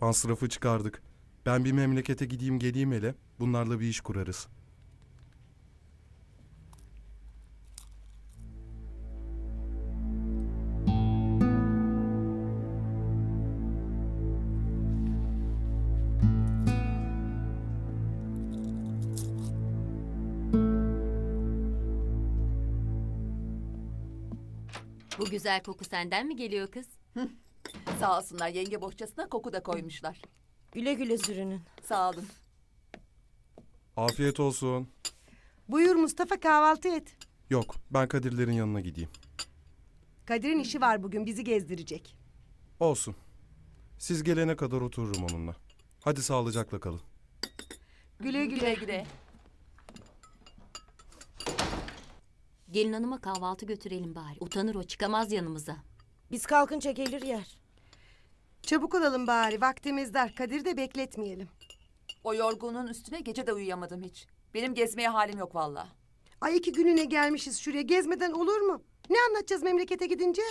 Masrafı çıkardık. Ben bir memlekete gideyim geleyim hele. Bunlarla bir iş kurarız. Bu güzel koku senden mi geliyor kız? Sağ olsunlar yenge bohçasına koku da koymuşlar. Güle güle sürünün. Sağ olun. Afiyet olsun. Buyur Mustafa kahvaltı et. Yok, ben Kadirlerin yanına gideyim. Kadir'in işi var bugün bizi gezdirecek. Olsun. Siz gelene kadar otururum onunla. Hadi sağlıcakla kalın. Güle güle. Güle güle. Gelin hanıma kahvaltı götürelim bari. Utanır o çıkamaz yanımıza. Biz kalkınca gelir yer. Çabuk olalım bari vaktimiz dar. Kadir'i de bekletmeyelim. O yorgunluğun üstüne gece de uyuyamadım hiç. Benim gezmeye halim yok valla. Ay iki gününe gelmişiz şuraya gezmeden olur mu? Ne anlatacağız memlekete gidince?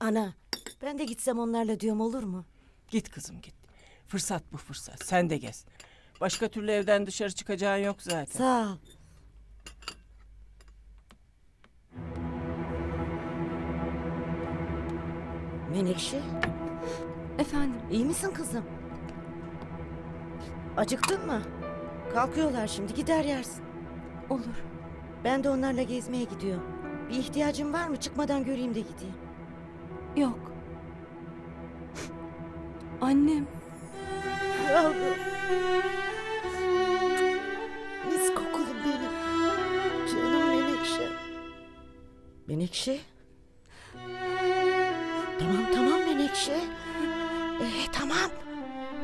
Ana ben de gitsem onlarla diyorum olur mu? Git kızım git. Fırsat bu fırsat. Sen de gez. Başka türlü evden dışarı çıkacağın yok zaten. Sağ ol. Menekşe Efendim? iyi misin kızım? Acıktın mı? Kalkıyorlar şimdi gider yersin. Olur. Ben de onlarla gezmeye gidiyorum. Bir ihtiyacın var mı? Çıkmadan göreyim de gideyim. Yok. Annem. Yavrum. Mis kokulu benim. Canım Menekşe. Menekşe. Tamam tamam Menekşe. Ee, tamam.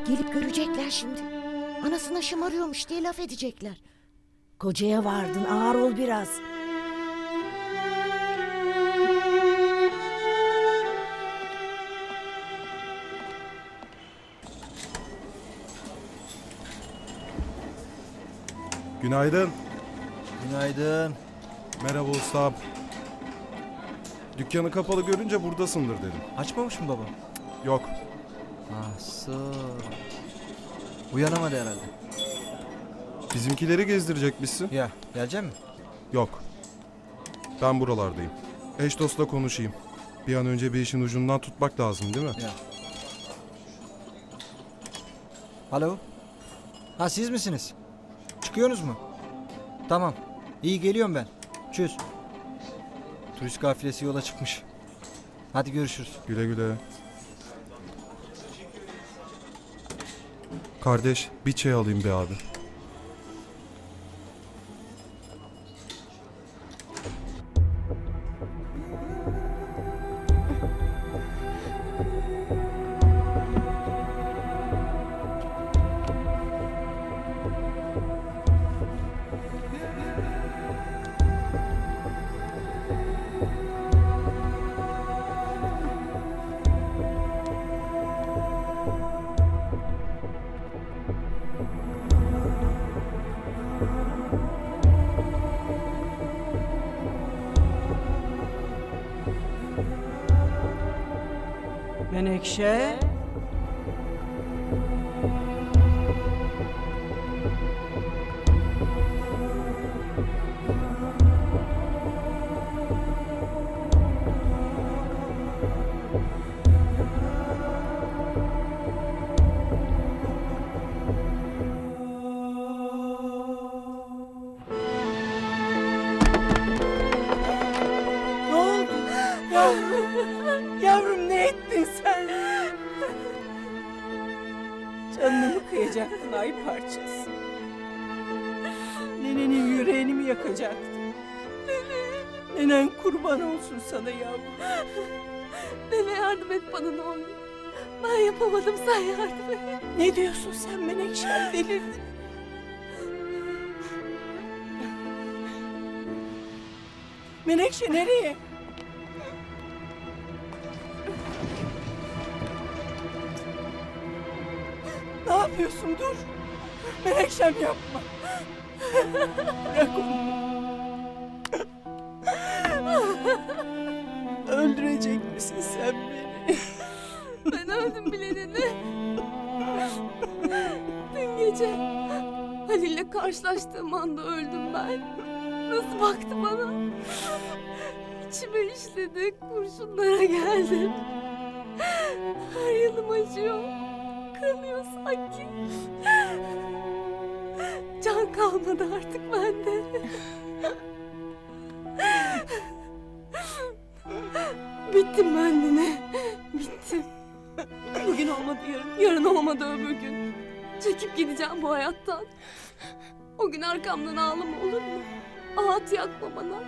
Gelip görecekler şimdi. Anasına şımarıyormuş diye laf edecekler. Kocaya vardın ağır ol biraz. Günaydın. Günaydın. Merhaba ustam. Dükkanı kapalı görünce buradasındır dedim. Açmamış mı babam? Yok, Nasıl? Uyanamadı herhalde. bizimkileri gezdirecekmişsin. Ya gelecek mi? Yok. Ben buralardayım. Eş dostla konuşayım. Bir an önce bir işin ucundan tutmak lazım değil mi? Ya. Alo. Ha siz misiniz? Çıkıyorsunuz mu? Tamam. İyi geliyorum ben. Çöz. Turist kafilesi yola çıkmış. Hadi görüşürüz. Güle güle. Kardeş bir çay alayım be abi. Menekşe. Parçası? Nenenin yüreğini mi yakacaktın? Nenen kurban olsun sana yavrum. Nene yardım et bana ne olur. Ben yapamadım sen yardım et. Ne diyorsun sen Menekşem delirdin. Menekşe nereye? Ne yapıyorsun dur. Menekşem yapma. Bırak onu. Öldürecek misin sen beni? Ben öldüm bile. Dün gece Halil'le karşılaştığım anda öldüm ben. Nasıl baktı bana? İçime işledi, kurşunlara geldim. Her yanım acıyor. Kanıyor sanki. Can kalmadı artık bende. Bittim ben nene. Bittim. Bugün olmadı yarın, yarın olmadı öbür gün. Çekip gideceğim bu hayattan. O gün arkamdan ağlama olur mu? Ağıt yakma bana.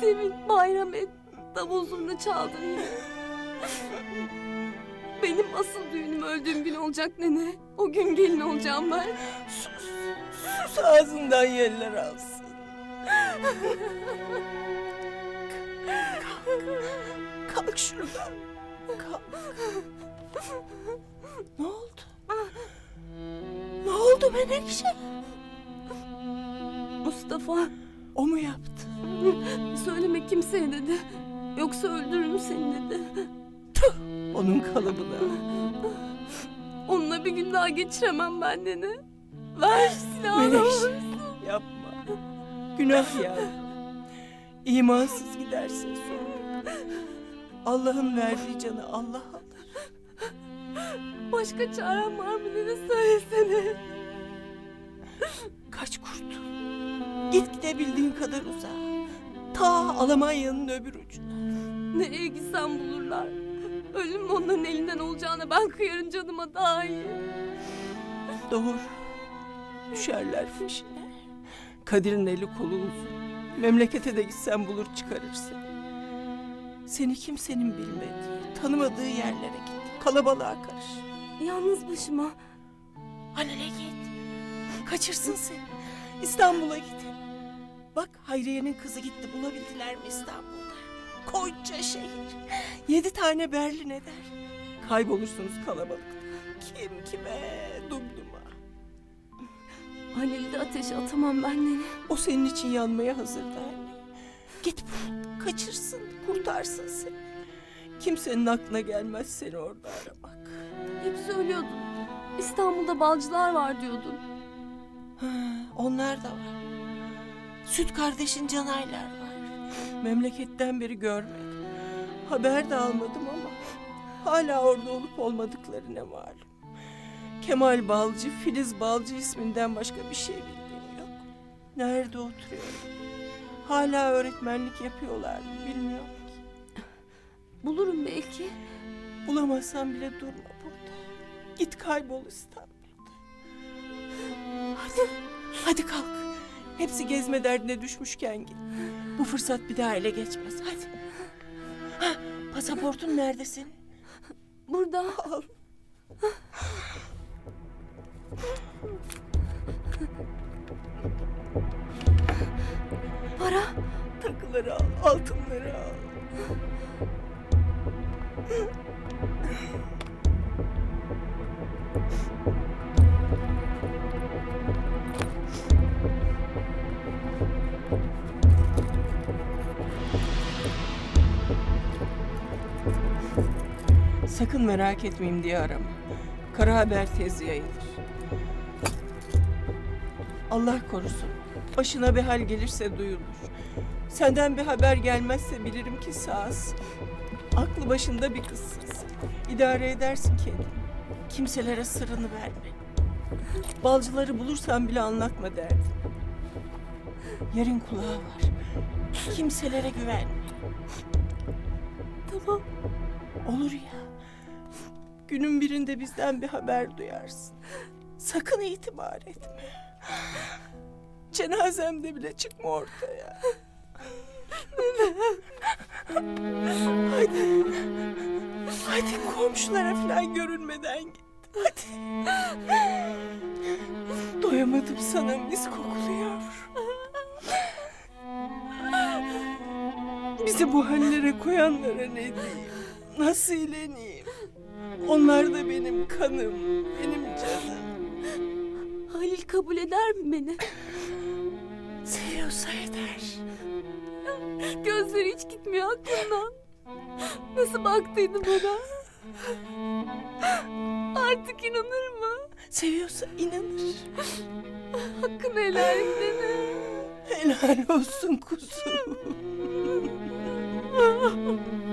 Sevin, bayram et. Davul zurna çaldın yine. Benim asıl düğünüm öldüğüm gün olacak nene. O gün gelin olacağım ben. Sus ağzından yeller alsın. Kalk, kalk şuradan. Kalk. Ne oldu? Ne oldu Menekşe? Mustafa, O mu yaptı? söyleme kimseye dedi. Yoksa öldürürüm seni dedi. Onun kalıbına. Onunla bir gün daha geçiremem ben nene. Ver silahını. Menekşe yapma. Günah ya. İmansız gidersin sonra. Allah'ın verdiği canı Allah alır. Başka çarem var mı nene söylesene. Kaç kurtul. Git gidebildiğin kadar uzağa. Ta Almanya'nın öbür ucuna. Nereye gitsem bulurlar. Ölüm onların elinden olacağına ben kıyarım canıma daha iyi. Doğru. Düşerler peşine. Kadir'in eli kolu uzun. Memlekete de gitsen bulur çıkarırsın. Seni kimsenin bilmediği, tanımadığı yerlere git. Kalabalığa karış. Yalnız başıma. Halil'e git. Kaçırsın seni. İstanbul'a gidin. Bak Hayriye'nin kızı gitti bulabildiler mi İstanbul'da? Koca şehir. Yedi tane Berlin eder. Kaybolursunuz kalabalıkta. Kim kime dumduma. Halil'i de ateşe atamam ben nene. O senin için yanmaya hazırdı anne. Git bul, kaçırsın, kurtarsın seni. Kimsenin aklına gelmez seni orada aramak. Hep söylüyordun. İstanbul'da balcılar var diyordun. Ha, onlar da var. Süt kardeşin Canaylar var. Memleketten beri görmedim. Haber de almadım ama hala orada olup olmadıkları ne malum. Kemal Balcı, Filiz Balcı isminden başka bir şey bildiğim yok. Nerede oturuyor? Hala öğretmenlik yapıyorlar mı bilmiyorum ki. Bulurum belki. Bulamazsan bile durma burada. Git kaybol İstanbul'da. Hadi, hadi kalk. Hepsi gezme derdine düşmüşken git. Bu fırsat bir daha ele geçmez. Hadi. Ha, pasaportun nerede senin? Burada. Al. Takıları al. Sakın merak etmeyeyim diye arama. Kara haber tez yayılır. Allah korusun. Başına bir hal gelirse duyulur. Senden bir haber gelmezse bilirim ki sağsın. Aklı başında bir kızsın. İdare edersin kendini. Kimselere sırrını verme. Balcıları bulursan bile anlatma derdin. Yerin kulağı var. Kimselere güvenme. Tamam. Olur ya. Günün birinde bizden bir haber duyarsın. Sakın itibar etme. Cenazemde bile çıkma ortaya. Hadi. Hadi komşulara falan görünmeden git. Hadi. Doyamadım sana mis kokulu yavrum. Bizi bu hallere koyanlara ne diyeyim? Nasıl ileneyim? Onlar da benim kanım, benim canım. Halil kabul eder mi beni? Seviyorsa eder. Gözleri hiç gitmiyor aklımdan. Nasıl baktıydı bana? Artık inanır mı? Seviyorsa inanır. Hakkını helal et dene. Helal olsun kuzum.